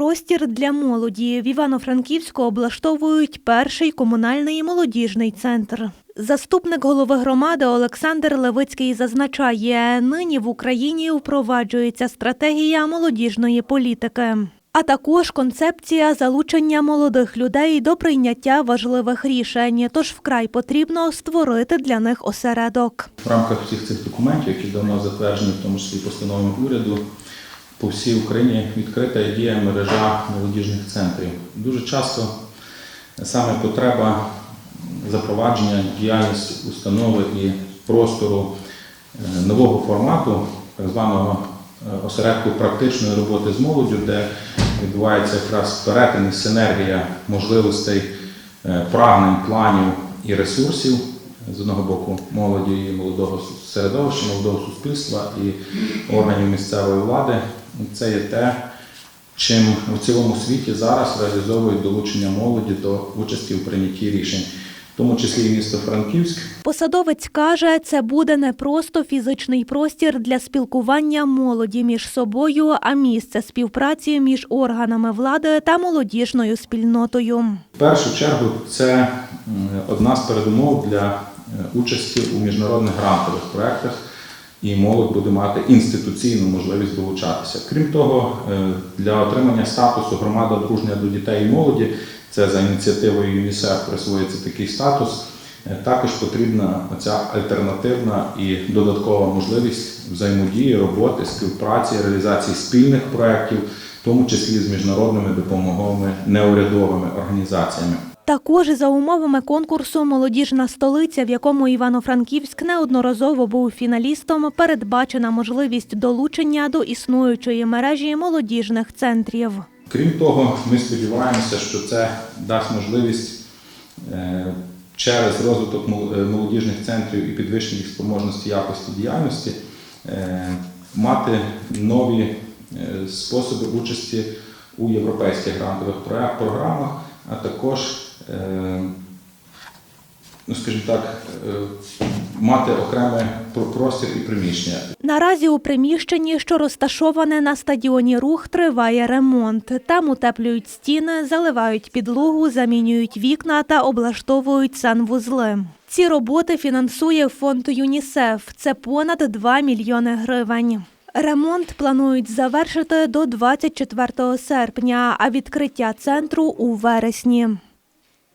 Простір для молоді в Івано-Франківську облаштовують перший комунальний молодіжний центр. Заступник голови громади Олександр Левицький зазначає, нині в Україні впроваджується стратегія молодіжної політики, а також концепція залучення молодих людей до прийняття важливих рішень. Тож вкрай потрібно створити для них осередок. В рамках всіх цих документів, які давно затверджені, в тому числі постановами уряду, по всій Україні відкрита і мережа молодіжних центрів. Дуже часто саме потреба запровадження діяльності установи і простору е, нового формату, так званого е, осередку практичної роботи з молоддю, де відбувається якраз перетин і синергія можливостей, е, прагнень, планів і ресурсів з одного боку молоді і молодого середовища, молодого суспільства і органів місцевої влади. Це є те, чим в цілому світі зараз реалізовують долучення молоді до участі у прийнятті рішень, в тому числі і місто Франківськ. Посадовець каже, це буде не просто фізичний простір для спілкування молоді між собою, а місце співпраці між органами влади та молодіжною спільнотою. В першу чергу це одна з передумов для е, участі у міжнародних грантових проєктах, і молодь буде мати інституційну можливість долучатися. Крім того, е, для отримання статусу громада дружня до дітей і молоді, це за ініціативою ЮНІСЕФ присвоюється такий статус. е, Також потрібна ця альтернативна і додаткова можливість взаємодії, роботи, співпраці, реалізації спільних проєктів, в тому числі з міжнародними допомоговими неурядовими організаціями. Також за умовами конкурсу Молодіжна столиця, в якому Івано-Франківськ неодноразово був фіналістом, передбачена можливість долучення до існуючої мережі молодіжних центрів. Крім того, ми сподіваємося, що це дасть можливість е, через розвиток е, молодіжних центрів і підвищення їх спроможності якості діяльності е, мати нові способи участі у європейських грантових програмах, а також, ну скажімо так, е, мати окремий про- простір і приміщення. Наразі у приміщенні, що розташоване на стадіоні Рух, триває ремонт. Там утеплюють стіни, заливають підлогу, замінюють вікна та облаштовують санвузли. Ці роботи фінансує фонд ЮНІСЕФ. Це понад 2 мільйони гривень. Ремонт планують завершити до 24 серпня, а відкриття центру у вересні.